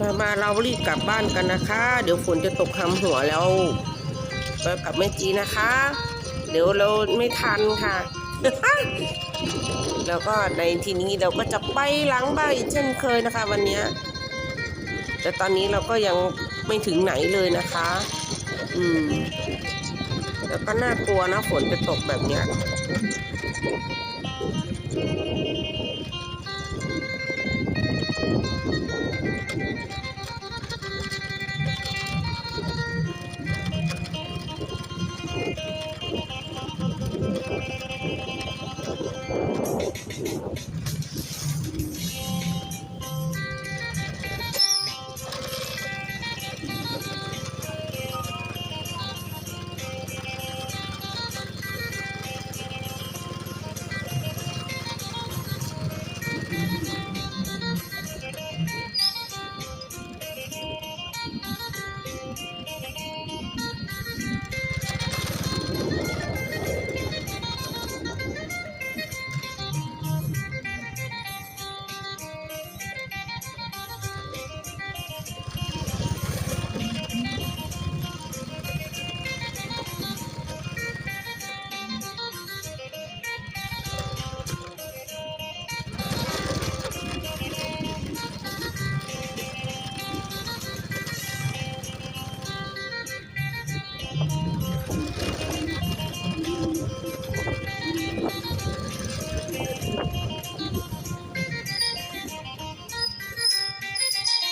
มามาเรารีบกลับบ้านกันนะคะ เดี๋ยวฝนจะตกคำหัวแล้วไปกับแม่จีนะคะ เดี๋ยวเราไม่ทันค่ะ แล้วก็ในทีนี้เราก็จะไปหลังบ้านอีกเช่นเคยนะคะ วันนี้แต่ตอนนี้เราก็ยังไม่ถึงไหนเลยนะคะ อืมแล้วก็น่ากลัวนะฝนจะตกแบบเนี้ย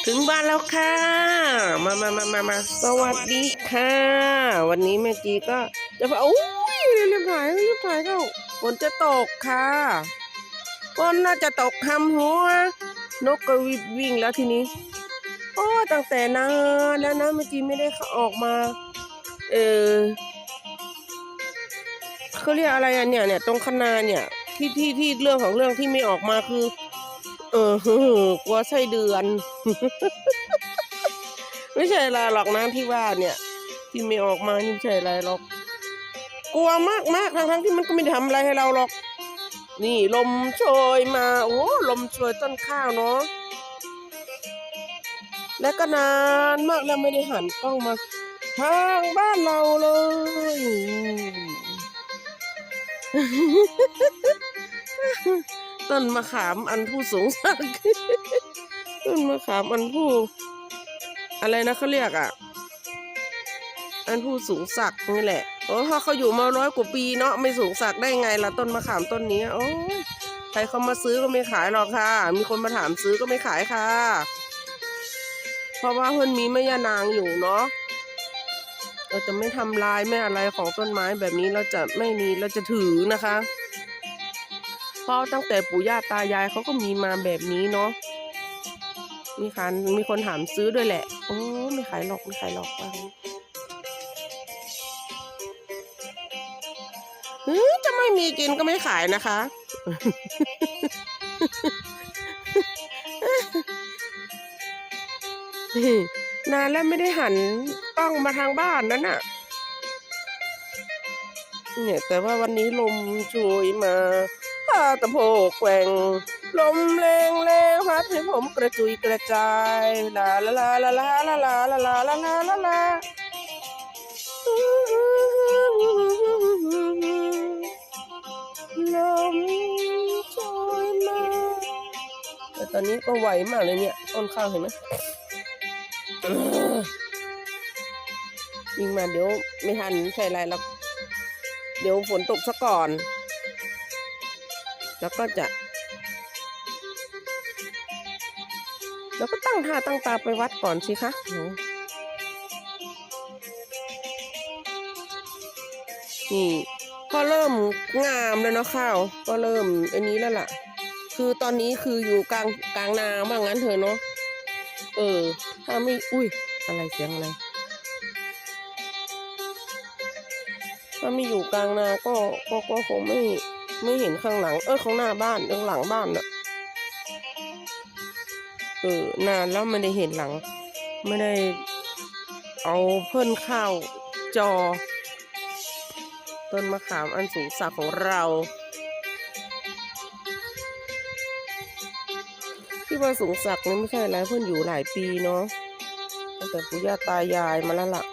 ถึงบ้านแล้วค่ะ มามามามามาสวัสดีค่ะ วันนี้แม่จีก็จะไปอุ้ยรีบถ่ายรีบถ่ายเข้าฝนจะตกค่ะฝนน่าจะตกทำหัว นกก็วิวิ่งแล้วทีนี้ โอ้ตั้งแต่นานแล้วนะแม่จีไม่ได้ข้าออกมา เออเขาเรียกอะไรอะเนี่ยเนี่ยตรงคณาเนี่ยที่ที่ที่เรื่องของเรื่องที่ไม่ออกมาคือ เออกลัวไส้เดือน ไม่ใช่อะไรหรอกนะที่ว่าเนี่ยที่ไม่ออกมานี่ไม่ใช่อะไรหรอก กลัวมากมากทั้งทั้งที่มันก็ไม่ได้ทำอะไรให้เราหรอก นี่ลมโชยมาโอ้ลมโชยต้นข้าวเนาะและก็นานมากแล้วไม่ได้หันกล้องมา ทางบ้านเราเลย ต้นมะขามอันผู้สูงสักต้นมะขามอันผู้ อะไรนะเขาเรียกอะ อันผู้สูงศักนี่แหละโอ้ถ้าเขาอยู่มาร้อยกว่าปีเนาะไม่สูงศักได้ไงล่ะต้นมะขามต้นนี้โอ้ยใครเขามาซื้อก็ไม่ขายหรอกค่ะ มีคนมาถามซื้อก็ไม่ขายค่ะ เพราะว่าเพิ่อนมีแม่ยานางอยู่เนาะเราจะไม่ทำลายไม่อะไรของต้นไม้แบบนี้เราจะไม่มีเราจะถือนะคะ เพราะตั้งแต่ปู่ย่าตายายเขาก็มีมาแบบนี้เนาะมีคันมีคนถามซื้อด้วยแหละ โอ้ไม่ขายหรอกไม่ขายหรอกว่างั้นหือจะไม่มีกินก็ไม่ขายนะคะ นานแล้วไม่ได้หันกล้องมาทางบ้านนั่นน่ะเนี่ยแต่ว่าวันนี้ลมช่วยมา พาตะโพกแกว่งลมแรงแรงพัดให้ผมกระจุยกระจายลาลาลาลาลาลาลาลาลาลาลาลาลาลมช่วยมาแต่ตอนนี้ก็ไหวมากเลยเนี่ยต้นข้าวเห็นไหมวิ่งมาเดี๋ยวไม่ทันใส่ไรแล้วเดี๋ยวฝนตกซะก่อน แล้วก็จะแล้วก็ตั้งท่าตั้งตาไปวัดก่อนสิคะหนูนี่ก็เริ่มงามแล้วเนาะข้าว ก็เริ่มอันนี้แล้วล่ะ คือตอนนี้คืออยู่กลางกลางนาว่างั้นเถอะเนาะเออ ถ้าไม่อุ้ยอะไรเสียงอะไรถ้าไม่อยู่กลางนาก็ก็ก็คงไม่ ไม่เห็นข้างหลัง เออข้างหน้าบ้านข้างหลังบ้านน่ะเออนานแล้วไม่ได้เห็นหลัง ไม่ได้เอาเพิ่นข้าวจอ ต้นมะขามอันสูงสักของเราที่ว่าสูงศักนี่ไม่ใช่อะไรเพื่อนอยู่หลายปีเนาะตั้งแต่ปู่ย่าตายายมาแล้วล่ะ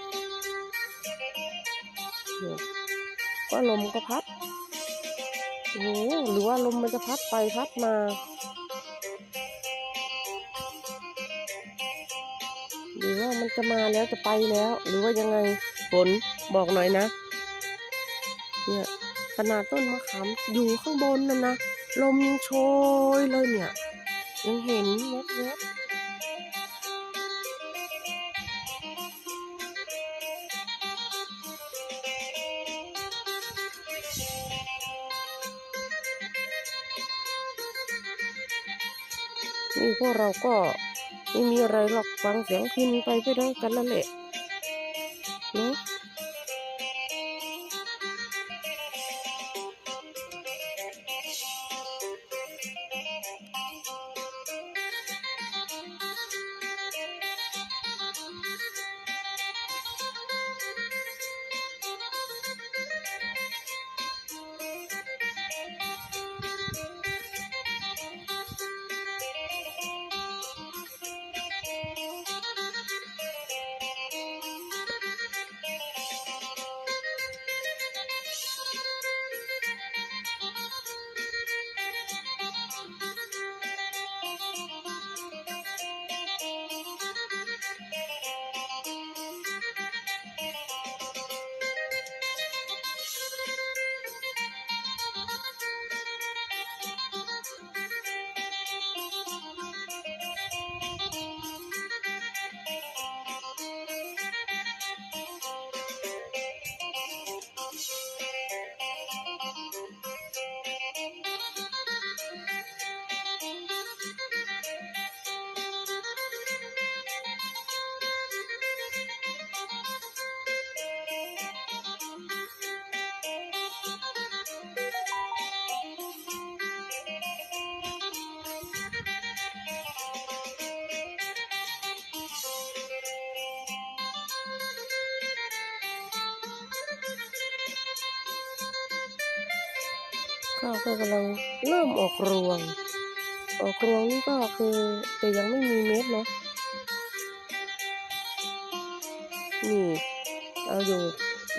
เนี่ยก็ลมก็พัด อ้หรือว่าลมมันจะพัดไปพัดมาหรือว่ามันจะมาแล้วจะไปแล้ว หรือว่ายังไงฝนบอกหน่อยนะ เนี่ยขนาดต้นมะขามอยู่ข้างบนนั่นนะลมยังโชยเลยเนี่ย ยังเห็นเล็กๆ นี่พวกเราก็ไม่มีอะไรหรอกฟังเสียงพินไปไปด้วยกันละแหละเนาะ ข้าวก็กำลังเริ่มออกรวง ออกรวงนี่ก็คือแต่ยังไม่มีเม็ดเนาะนี่เอาอยู่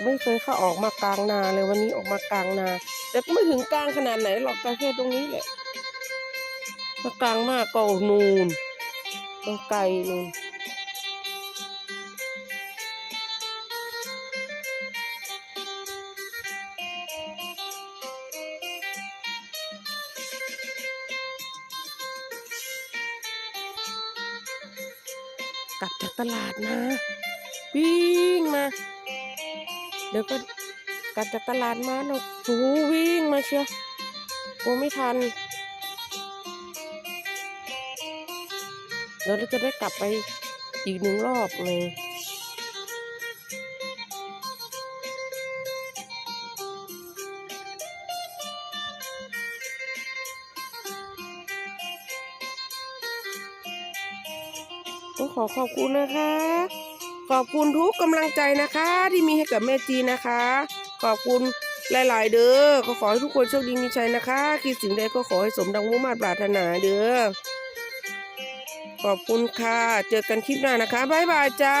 ไม่เคยเข้าออกมากลางนาเลยวันนี้ออกมากลางนา แต่ก็ไม่ถึงกลางขนาดไหนหรอกแต่แค่ตรงนี้แหละถ้ากลางมากก็นูนต้องไกลนูน กลับจากตลาดนะวิ่งมา เดี๋ยวก็กลับจากตลาดมาเนาะโอ้โหวิ่งมาเชียวกลัวไม่ทันเดี๋ยวเราจะได้กลับไปอีกหนึ่งรอบเลย ขอขอบคุณนะคะ ขอบคุณทุกกำลังใจนะคะ ที่มีให้กับแม่จีนะคะ ขอบคุณหลาย ๆ เด้อขอขอให้ทุกคนโชคดีมีชัยนะคะ คิดสิ่งใดก็ขอให้สมดังมุ่งมาปรารถนาเด้อขอบคุณค่ะ เจอกันคลิปหน้านะคะ บ๊ายบายจ้า